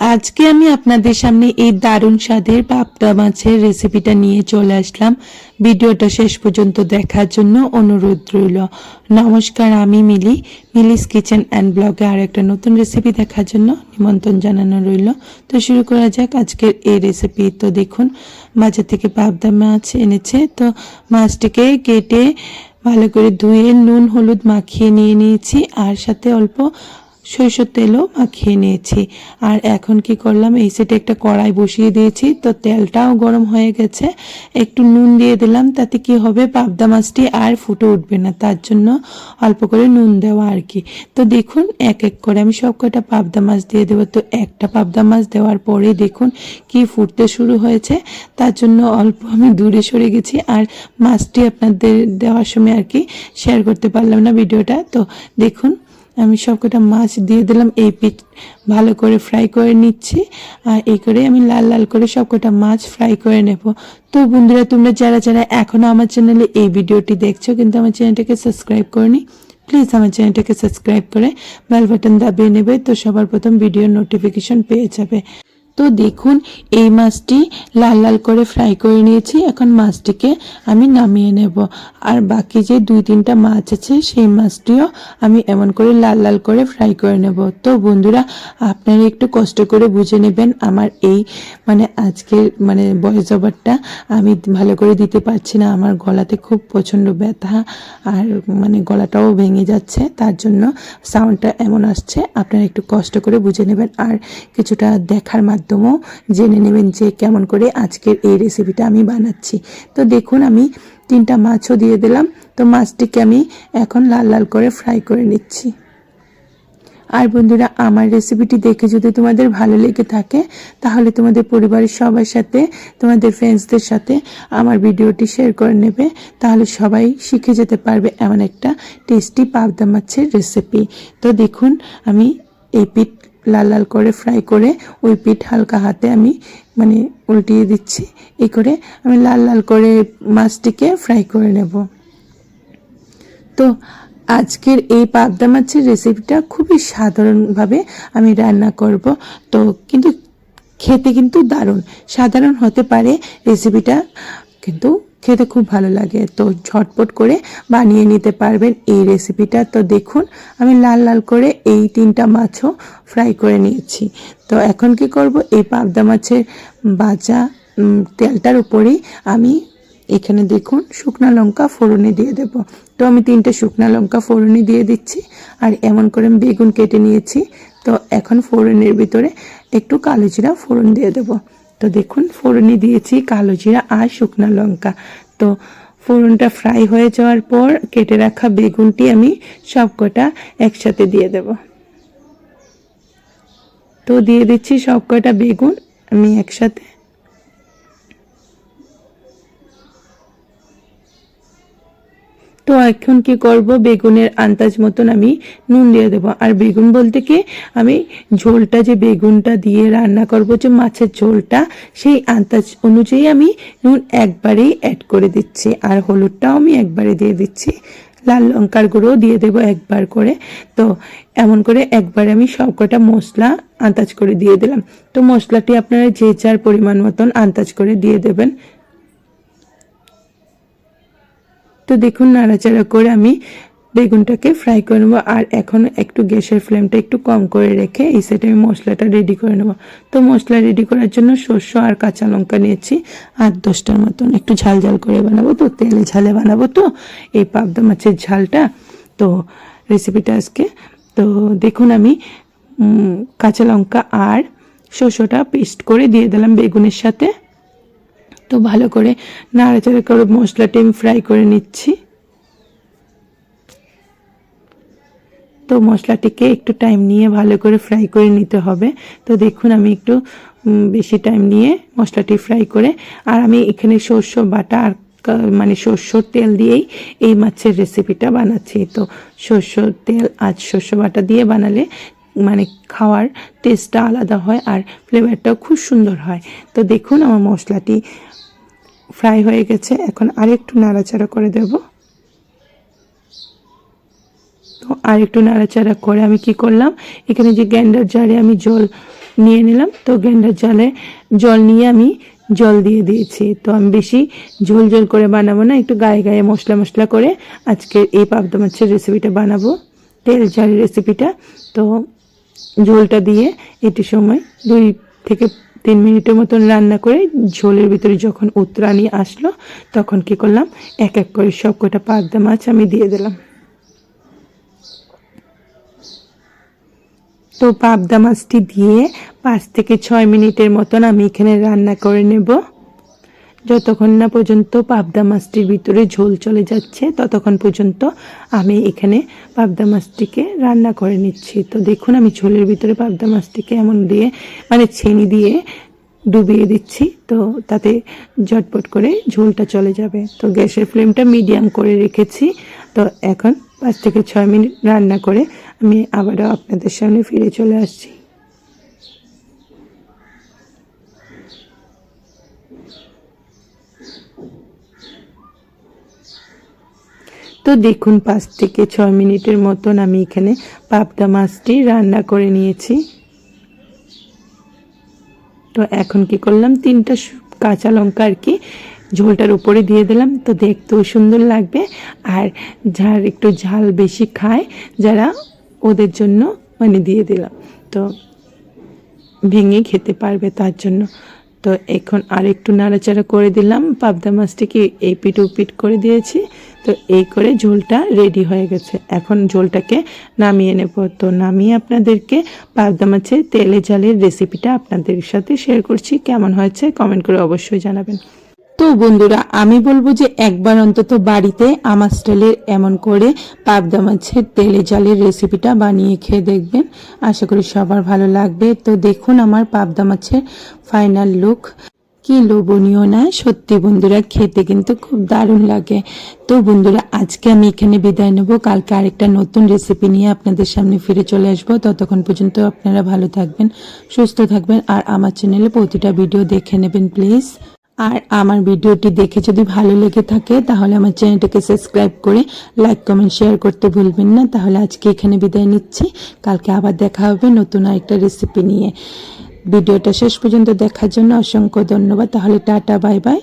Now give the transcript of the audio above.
আজকে আমি আপনাদের সামনে এই দারুণ স্বাদের পাবদা মাছের রেসিপিটা নিয়ে চলে আসলাম। ভিডিওটা শেষ পর্যন্ত দেখার জন্য অনুরোধ রইল। নমস্কার, আমি মিলি। মিলিস কিচেন অ্যান্ড ব্লগে আর একটা নতুন রেসিপি দেখার জন্য নিমন্ত্রণ জানানো রইল। তো শুরু করা যাক আজকের এই রেসিপি তো দেখুন, বাজার থেকে পাবদা মাছ এনেছে। তো মাছটিকে কেটে ভালো করে ধুয়ে নুন, হলুদ মাখিয়ে নিয়ে নিয়েছি। আর সাথে অল্প সরষের তেলও মাখিয়ে নিয়েছি। আর এখন কি করলাম? এই সেটে একটা কড়াই বসিয়ে দিয়েছি। তো তেলটাও গরম হয়ে গেছে। একটু নুন দিয়ে দিলাম, তাতে কি হবে? পাবদা মাছটি আর ফুটে উঠবে না। তার জন্য অল্প করে নুন দেওয়া আর কি। তো দেখুন, এক এক করে আমি সব কটা পাবদা মাছ দিয়ে দেবো। তো একটা পাবদা মাছ দেওয়ার পরে দেখুন কি ফুটতে শুরু হয়েছে। তার জন্য অল্প আমি দূরে সরে গেছি। আর মাছটি আপনাদের দেওয়ার সময় আর কি শেয়ার করতে পারলাম না ভিডিওটা। তো দেখুন আমি সবকটা মাছ দিয়ে দিলাম, এই পিঠ ভালো করে ফ্রাই করে নিচ্ছি। আর এই করে আমি লাল লাল করে সবকটা মাছ ফ্রাই করে নেব। তো বন্ধুরা, তোমরা যারা যারা এখনও আমার চ্যানেলে এই ভিডিওটি দেখছ কিন্তু আমার চ্যানেলটাকে সাবস্ক্রাইব করনি প্লিজ আমার চ্যানেলটাকে সাবস্ক্রাইব করে বেল বাটন দাবিয়ে নেবে তো সবার প্রথম ভিডিওর নোটিফিকেশন পেয়ে যাবে। তো দেখুন, এই মাছটি লাল লাল করে ফ্রাই করে নিয়েছি। এখন মাছটিকে আমি নামিয়ে নেব। আর বাকি যে দুই তিনটা মাছ আছে, সেই মাছটিও আমি এমন করে লাল লাল করে ফ্রাই করে নেব। তো বন্ধুরা, আপনারা একটু কষ্ট করে বুঝে নেবেন আমার এই মানে আজকের মানে বয়স ওভারটা আমি ভালো করে দিতে পারছি না। আমার গলাতে খুব প্রচণ্ড ব্যথা আর মানে গলাটাও ভেঙে যাচ্ছে, তার জন্য সাউন্ডটা এমন আসছে। আপনারা একটু কষ্ট করে বুঝে নেবেন। আর কিছুটা দেখার মাধ্যমেও জেনে নেবেন যে কেমন করে আজকের এই রেসিপিটা আমি বানাচ্ছি। তো দেখুন, আমি তিনটা মাছও দিয়ে দিলাম। তো মাছটিকে আমি এখন লাল লাল করে ফ্রাই করে নিচ্ছি। আর বন্ধুরা, আমার রেসিপিটি দেখে যদি তোমাদের ভালো লেগে থাকে, তাহলে তোমাদের পরিবারের সবার সাথে, তোমাদের ফ্রেন্ডসদের সাথে আমার ভিডিওটি শেয়ার করে নেবে। তাহলে সবাই শিখে যেতে পারবে এমন একটা টেস্টি পাবদা মাছের রেসিপি তো দেখুন, আমি এই পিঠ লাল লাল করে ফ্রাই করে ওই পিঠ হালকা হাতে আমি মানে উল্টিয়ে দিচ্ছি। এই করে আমি লাল লাল করে মাছটিকে ফ্রাই করে নেব। তো আজকের এই পাবদা মাছের রেসিপিটা খুবই সাধারণভাবে আমি রান্না করব। তো কিন্তু খেতে কিন্তু দারুণ। সাধারণ হতে পারে রেসিপিটা কিন্তু খেতে খুব ভালো লাগে। তো ঝটপট করে বানিয়ে নিতে পারবেন এই রেসিপিটা তো দেখুন, আমি লাল লাল করে এই তিনটা মাছও ফ্রাই করে নিয়েছি। তো এখন কি করব? এই পাবদা মাছের বাজা তেলটার উপরেই আমি এখানে দেখুন শুকনা লঙ্কা ফোড়নে দিয়ে দেব। তো আমি তিনটে শুকনা লঙ্কা ফোড়নে দিয়ে দিচ্ছি। আর এমন করে আমি বেগুন কেটে নিয়েছি। তো এখন ফোড়নের ভিতরে একটু কালো জিরা ফোড়ন দিয়ে দেব। তো দেখুন, ফোড়নি দিয়েছি কালো জিরা আর শুকনো লঙ্কা। তো ফোড়নটা ফ্রাই হয়ে যাওয়ার পর কেটে রাখা বেগুনটি আমি সবকটা একসাথে দিয়ে দেব। তো দিয়ে দিচ্ছি সবকটা বেগুন আমি একসাথে। তো এখন কি করব? বেগুনের আন্দাজ মতন আমি নুন দিয়ে দেবো। আর বেগুন বলতে কি? আমি ঝোলটা যে বেগুনটা দিয়ে রান্না করব, যে মাছের ঝোলটা, সেই আন্দাজ অনুযায়ী আমি নুন একবারেই অ্যাড করে দিচ্ছি। আর হলুদটাও আমি একবারে দিয়ে দিচ্ছি। লাল লঙ্কার গুঁড়ো দিয়ে দেবো একবার করে। তো এমন করে একবারে আমি সবকটা মশলা আন্দাজ করে দিয়ে দিলাম। তো মশলাটি আপনারা যে যার পরিমাণ মতন আন্দাজ করে দিয়ে দেবেন। তো দেখুন, নাড়াচাড়া করে আমি বেগুনটাকে ফ্রাই করে নেব। আর এখন একটু গ্যাসের ফ্লেমটা একটু কম করে রেখে এই সাইডে আমি মশলাটা রেডি করে নেব। তো মশলা রেডি করার জন্য শস্য আর কাঁচা লঙ্কা নিয়েছি আট দশটার মতন। একটু ঝাল ঝাল করে বানাবো তো, তেলে ঝালে বানাবো তো, এই পাবদা মাছের ঝালটা। তো রেসিপিটা আজকে। তো দেখুন আমি কাঁচা লঙ্কা আর শস্যটা পেস্ট করে দিয়ে দিলাম বেগুনের সাথে। তো ভালো করে নাড়াচাড়া করে মশলাটি আমি ফ্রাই করে নিচ্ছি। তো মশলাটিকে একটু টাইম নিয়ে ভালো করে ফ্রাই করে নিতে হবে। তো দেখুন আমি একটু বেশি টাইম নিয়ে মশলাটি ফ্রাই করে, আর আমি এখানে সর্ষে বাটা আর মানে সর্ষের তেল দিয়েই এই মাছের রেসিপিটা বানাচ্ছি। তো সর্ষের তেল আজ শস্য বাটা দিয়ে বানালে মানে খাওয়ার টেস্টটা আলাদা হয় আর ফ্লেভারটাও খুব সুন্দর হয়। তো দেখুন আমার মশলাটি ফ্রাই হয়ে গেছে। এখন আরেকটু নাড়াচাড়া করে দেব। তো আরেকটু নাড়াচাড়া করে আমি কি করলাম? এখানে যে গ্যান্ডার জারে আমি জল নিয়ে নিলাম, তো গ্যান্ডার জলে জল নিয়ে আমি জল দিয়ে দিয়েছি। তো আমি বেশি ঝোল ঝোল করে বানাবো না, একটু গায়ে গায়ে মশলা মশলা করে আজকে এই পাবদা মাছের রেসিপিটা বানাবো। তেল ঝালের রেসিপিটা তো ঝোলটা দিয়ে একটু সময়, দুই থেকে তিন মিনিটের মতন রান্না করে ঝোলের ভিতরে যখন উতরানি আসলো, তখন কি করলাম, এক এক করে সব কটা পাবদা মাছ আমি দিয়ে দিলাম। তো পাবদা মাছটি দিয়ে পাঁচ থেকে ছয় মিনিটের মতন আমি এখানে রান্না করে নেব। যতক্ষণ না পর্যন্ত পাবদা মাছটির ভিতরে ঝোল চলে যাচ্ছে, ততক্ষণ পর্যন্ত আমি এখানে পাবদা মাছটিকে রান্না করে নিচ্ছি। তো দেখুন, আমি ঝোলের ভিতরে পাবদা মাছটিকে এমন দিয়ে মানে ছেনি দিয়ে ডুবিয়ে দিচ্ছি, তো তাতে ঝটপট করে ঝোলটা চলে যাবে। তো গ্যাসের ফ্লেমটা মিডিয়াম করে রেখেছি। তো এখন পাঁচ থেকে ছয় মিনিট রান্না করে আমি আবারও আপনাদের সামনে ফিরে চলে আসছি। তো দেখুন, পাঁচ থেকে ছয় মিনিটের মতন আমি এখানে পাবদা মাছটি রান্না করে নিয়েছি। তো এখন কি করলাম? তিনটা কাঁচা লঙ্কা আর কি ঝোলটার উপরে দিয়ে দিলাম। তো দেখতেও সুন্দর লাগবে। আর যার একটু ঝাল বেশি খায়, যারা ওদের জন্য মানে দিয়ে দিলাম। তো ভেঙে খেতে পারবে তার জন্য। তো এখন আর একটু নাড়াচাড়া করে দিলাম। পাবদা মাছটিকে এই পিট পিট করে দিয়েছি। তো এই করে ঝোলটা রেডি হয়ে গেছে। এখন ঝোলটাকে নামিয়ে নেব। তো নামিয়ে আপনাদেরকে পাবদা মাছের তেলে জালের রেসিপিটা আপনাদের সাথে শেয়ার করছি। কেমন হয়েছে কমেন্ট করে অবশ্যই জানাবেন। তো বন্ধুরা, আমি বলব যে একবার অন্তত বাড়িতে আমার স্টাইলের এমন করে পাবদা মাছের তেলে জালের রেসিপিটা বানিয়ে খেয়ে দেখবেন। আশা করি সবার ভালো লাগবে। তো দেখুন আমার পাবদা মাছের ফাইনাল লুক। কি লোভনীয় না? সত্যি বন্ধুরা, খেতে কিন্তু খুব দারুণ লাগে। তো বন্ধুরা, আজকে আমি এখানে বিদায় নেব। কালকে আরেকটা নতুন রেসিপি নিয়ে আপনাদের সামনে ফিরে চলে আসব। ততক্ষণ পর্যন্ত আপনারা ভালো থাকবেন, সুস্থ থাকবেন, আর আমার চ্যানেলে প্রতিটা ভিডিও দেখে নেবেন, প্লিজ। আর আমার ভিডিওটি দেখে যদি ভালো লেগে থাকে, তাহলে আমার চ্যানেলটাকে সাবস্ক্রাইব করে লাইক কমেন্ট শেয়ার করতে ভুলবেন না। তাহলে আজকে এখানে বিদায় নিচ্ছি। কালকে আবার দেখা হবে নতুন আরেকটা রেসিপি নিয়ে। ভিডিওটা শেষ পর্যন্ত দেখার জন্য অসংখ্য ধন্যবাদ। তাহলে টাটা বাই বাই